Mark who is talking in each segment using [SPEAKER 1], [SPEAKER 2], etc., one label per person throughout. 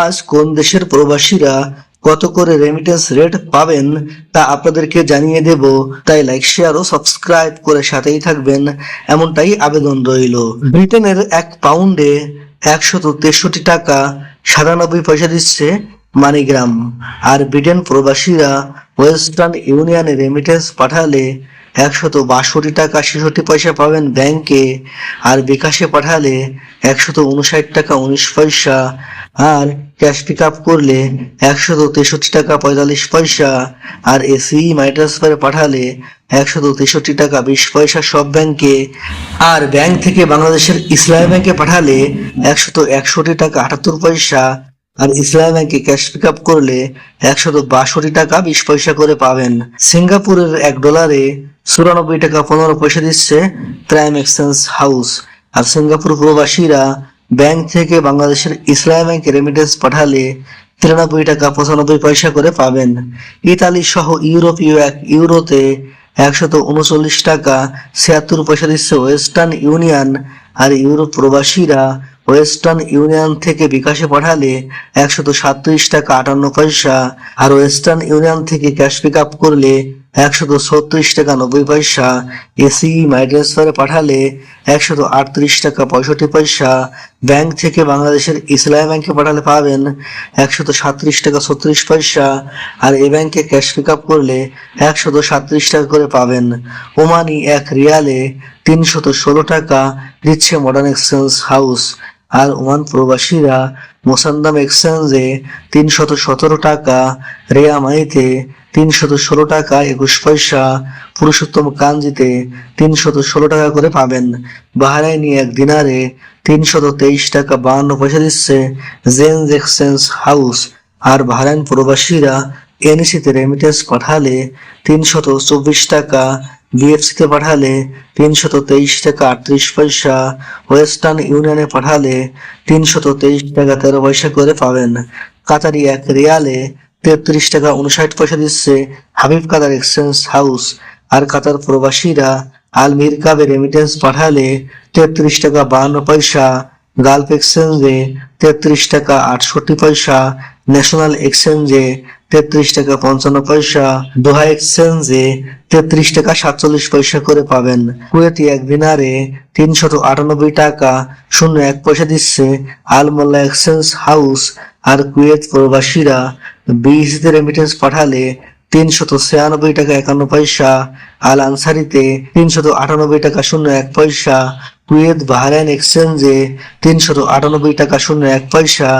[SPEAKER 1] আজ কোন দেশের প্রবাসীরা কত করে রেমিটেন্স রেট পাবেন তা আপনাদেরকে জানিয়ে দেব। তাই লাইক শেয়ার ও সাবস্ক্রাইব করে সাথেই থাকবেন। এমনটাই আবেদন রইল। ব্রিটেনের এক পাউন্ডে একশত তেষট্টি টাকা সাতানব্বই পয়সা দিচ্ছে মানিগ্রাম। আর ব্রিটেন প্রবাসীরা ওয়েস্টার্ন ইউনিয়নে রেমিটেন্স পাঠালে একশত বাষট্টি টাকা, ছেষট্টি পয়সা পাবেন ব্যাংকে আর বিকাশে পাঠালে একশত উনষাট টাকা, উনিশ পয়সা। আর ক্যাশ পিক আপ করলে একশত তেষট্টি টাকা, পঁয়তাল্লিশ পয়সা। আর এসি মাই ট্রান্সফারে পাঠালে একশত তেষট্টি টাকা, বিশ পয়সা সব ব্যাংকে আর ব্যাংক থেকে বাংলাদেশের ইসলামী ব্যাংকে পাঠালে একশত একষট্টি টাকা, আটাত্তর পয়সা। আর ইসলামী ব্যাংকে ক্যাশ পিক আপ করলে একশত বাষট্টি টাকা, বিশ পয়সা করে পাবেন। সিঙ্গাপুরের এক ডলারে চুরানব্বই টাকা পনেরো পয়সা দিচ্ছে ক্রাইম এক্সচেঞ্জ হাউস আর সিঙ্গাপুর প্রবাসীরা ব্যাংক থেকে বাংলাদেশের ইসলামী ব্যাংকে রেমিটেন্স পাঠালে তিরানব্বই টাকা পঁচানব্বই পয়সা করে পাবেন। ইতালি সহ ইউরোপীয় এক ইউরোতে একশত উনচল্লিশ টাকা ছিয়াত্তর পয়সা দিচ্ছে ওয়েস্টার্ন ইউনিয়ন আর ইউরোপ প্রবাসীরা ওয়েস্টার্ন ইউনিয়ন থেকে বিকাশে পাঠালে একশত সাতত্রিশ টাকা আটান্ন পয়সা। আর ওয়েস্টার্ন ইউনিয়ন থেকে ক্যাশ পিক আপ করলে একশত ছত্রিশ টাকা নব্বই পয়সা, এসি মাই পাঠালে একশত আটত্রিশ টাকা পঁয়ষট্টি পয়সা। ব্যাংক থেকে বাংলাদেশের ইসলামী ব্যাংকে পাঠালে পাবেন একশত সাতত্রিশ টাকা ছত্রিশ পয়সা। আর এ ব্যাংকে ক্যাশ পিক আপ করলে একশত সাতত্রিশ টাকা করে পাবেন। ওমানি এক রিয়ালে তিনশত ষোলো টাকা দিচ্ছে মডার্ন এক্সচেঞ্জ হাউস আর ওমান প্রবাসীরা মোসান্দাম এক্সচেঞ্জে তিনশত সতেরো টাকা রেয়ামাইতে তিনশত ষোলো টাকা একুশ পয়সা, পুরুষোত্তম কাঞ্জিতে তিনশত ষোলো টাকা করে পাবেন। বাহারাইনি এক দিনারে তিনশত তেইশ টাকা বাহান্ন পয়সা দিচ্ছে জেন্স এক্সচেঞ্জ হাউস। আর বাহারাইন প্রবাসীরা এনএসিতে রেমিটেন্স পাঠালে তিনশত চব্বিশ টাকা বিএফসিতে পাঠালে তিনশত তেইশ টাকা আটত্রিশ পয়সা ওয়েস্টার্ন ইউনিয়নে পাঠালে তিনশত তেইশ টাকা তেরো পয়সা করে পাবেন। কাতারি এক রিয়ালে তেত্রিশ টাকা উনষাট পয়সা দিচ্ছে হাবিব কাতার এক্সচেঞ্জ হাউস আর কাতার প্রবাসীরা আল মিরকাবে রেমিটেন্স পাঠালে তেত্রিশ টাকা বাহান্ন পয়সা গালফ এক্সচেঞ্জে তেত্রিশ টাকা আটষট্টি পয়সা ন্যাশনাল এক্সচেঞ্জে তেত্রিশ টাকা পঞ্চান্ন পয়সা। দোহা এক্সচেঞ্জে তেত্রিশ টাকা সাতচল্লিশ পয়সা করে পাবেন। কুয়েতি এক দিনারে তিনশত আটানব্বই টাকা। শূন্য এক পয়সা দিচ্ছে আলমোল্লা এক্সচেঞ্জ হাউস। আর কুয়েত প্রবাসীরা বিএসিতে রেমিটেন্স পাঠালে তিনশত ছিয়ানব্বই টাকা একান্ন পয়সা, আল আনসারিতে তিনশত আটানব্বই টাকা শূন্য এক পয়সা, কুয়েত বাহরাইন এক্সচেঞ্জে তিনশত আটানব্বই টাকা শূন্য এক পয়সা,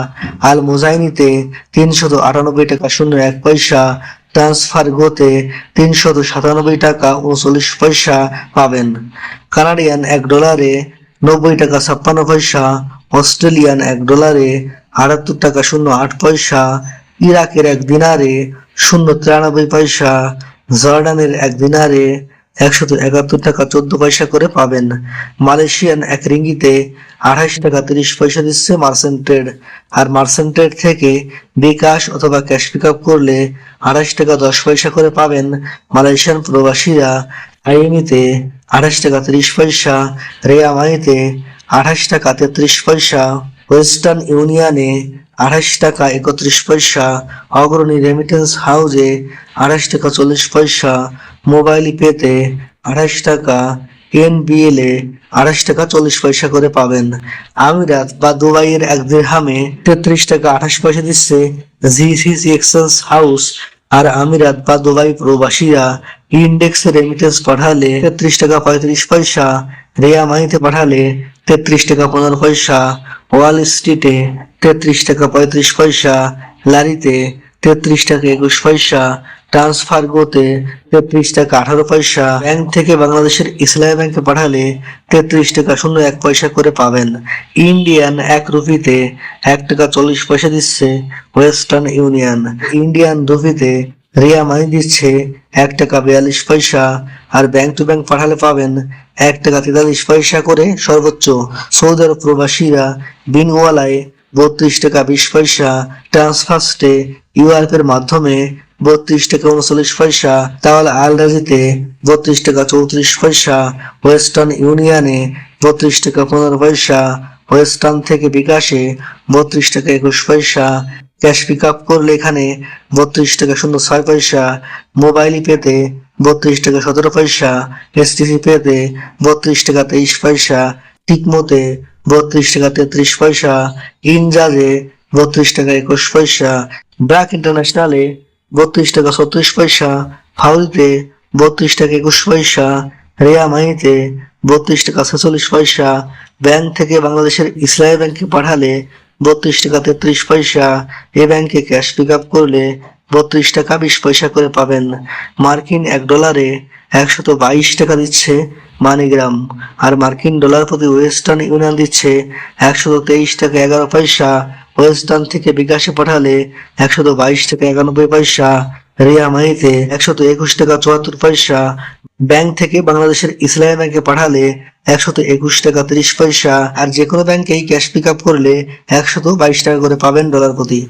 [SPEAKER 1] আল মুজাইনিতে তিনশত আটানব্বই টাকা শূন্য এক পয়সা, ট্রান্সফার গোতে তিনশত সাতানব্বই টাকা উনচল্লিশ পয়সা পাবেন। কানাডিয়ান এক ডলারে নব্বই টাকা ছাপ্পান্ন পয়সা, অস্ট্রেলিয়ান এক ডলারে আটাত্তর টাকা শূন্য আট পয়সা, ইরাকের এক দিনারে শূন্য তিরানব্বই পয়সা জর্ডানের এক দিনারে একশত একাত্তর টাকা চোদ্দ পয়সা করে পাবেন। মালয়েশিয়ান এক রিঙ্গিতে আঠাশ টাকা তিরিশ পয়সা দিচ্ছে মার্সেন্টেড। আর মার্সেন্টেড থেকে বিকাশ অথবা ক্যাশ পিক আপ করলে আঠাশ টাকা দশ পয়সা করে পাবেন মালয়েশিয়ান প্রবাসীরা। আইএমিতে আঠাশ টাকা তিরিশ পয়সা রেয়ামাইতে আঠাশ টাকা তেত্রিশ পয়সা, ওয়েস্টার্ন ইউনিয়নে আঠাশ টাকা একত্রিশ পয়সা, অগ্রণী রেমিটেন্স হাউজে আঠাশ টাকা চল্লিশ পয়সা মোবাইল পেতে আঠাশ টাকা এনবিএল এ আঠাশ টাকা চল্লিশ পয়সা করে পাবেন। আমিরাত বা দুবাইয়ের এক দিরহামে তেত্রিশ টাকা আঠাশ পয়সা দিচ্ছে জিসিসি এক্সচেঞ্জ হাউস আর আমিরাত বা দুবাই প্রবাসীরা ইন্ডেক্সে রেমিটেন্স পাঠালে তেত্রিশ টাকা পঁয়ত্রিশ পয়সা, রেয়া মানিতে পাঠালে তেত্রিশ টাকা পনেরো পয়সা ওয়াল স্ট্রিটে তেত্রিশ টাকা পঁয়ত্রিশ পয়সা, লারিতে তেত্রিশ টাকা একুশ পয়সা ট্রান্সফার গোতে তেত্রিশ টাকা আঠারো পয়সা। ব্যাংক থেকে বাংলাদেশের ইসলামী ব্যাংকে পাঠালে তেত্রিশ টাকা শূন্য এক পয়সা করে পাবেন। ইন্ডিয়ান এক রুপিতে এক টাকা চল্লিশ পয়সা দিচ্ছে ওয়েস্টার্ন ইউনিয়ন। ইন্ডিয়ান রুপিতে রিয়া মানি দিচ্ছে এক টাকা বিয়াল্লিশ পয়সা আর ব্যাংক টু ব্যাংক পাঠালে পাবেন এক টাকা তেতাল্লিশ পয়সা করে সর্বোচ্চ। সৌদি আরব প্রবাসীরা বিনওয়ালায় বত্রিশ টাকা বিশ পয়সা ট্রান্সফার্স্টে ইউআরএফ এর মাধ্যমে বত্রিশ টাকা উনচল্লিশ পয়সা, তাহলে আলরাজিতে বত্রিশ টাকা চৌত্রিশ পয়সা, ওয়েস্টার্ন ইউনিয়নে বত্রিশ টাকা পনেরো পয়সা, ওয়েস্টার্ন থেকে বিকাশে বত্রিশ টাকা একুশ পয়সা ক্যাশ পিক আপ করলে এখানে বত্রিশ টাকা শূন্য ছয় পয়সা মোবাইল পেতে বত্রিশ টাকা সতেরো পয়সা এসটিসি পেতে বত্রিশ টাকা তেইশ পয়সা, টিকমোতে বত্রিশ টাকা তেত্রিশ পয়সা, ইনজাজে বত্রিশ টাকা একুশ পয়সা, ব্র্যাক ইন্টারন্যাশনালে বত্রিশ টাকা ছত্রিশ পয়সা ফাউলতে বত্রিশ টাকা একুশ পয়সা, রেয়া মাইতে বত্রিশ টাকা ছেচল্লিশ পয়সা, ব্যাংক থেকে বাংলাদেশের ইসলামী ব্যাংকে পাঠালে বত্রিশ টাকা তেত্রিশ পয়সা। এ ব্যাংকে ক্যাশ পিক আপ করলে বত্রিশ টাকা বিশ পয়সা করে পাবেন। মার্কিন এক ডলারে একশত বাইশ টাকা দিচ্ছে মানিগ্রাম, আর মার্কিন ডলার প্রতি ওয়েস্টার্ন ইউনিয়ন দিচ্ছে একশত তেইশ টাকা এগারো পয়সা। ওয়েস্টার্ন থেকে বিকাশে পাঠালে একশত বাইশ টাকা একানব্বই পয়সা। রিয়া মাইতে একশত একুশ টাকা চুয়াত্তর পয়সা। ব্যাংক থেকে বাংলাদেশের ইসলামী ব্যাংকে পাঠালে একশত একুশ টাকা তিরিশ পয়সা। আর যে কোনো ব্যাংকেই ক্যাশ পিক আপ করলে একশত বাইশ টাকা করে পাবেন ডলার প্রতি।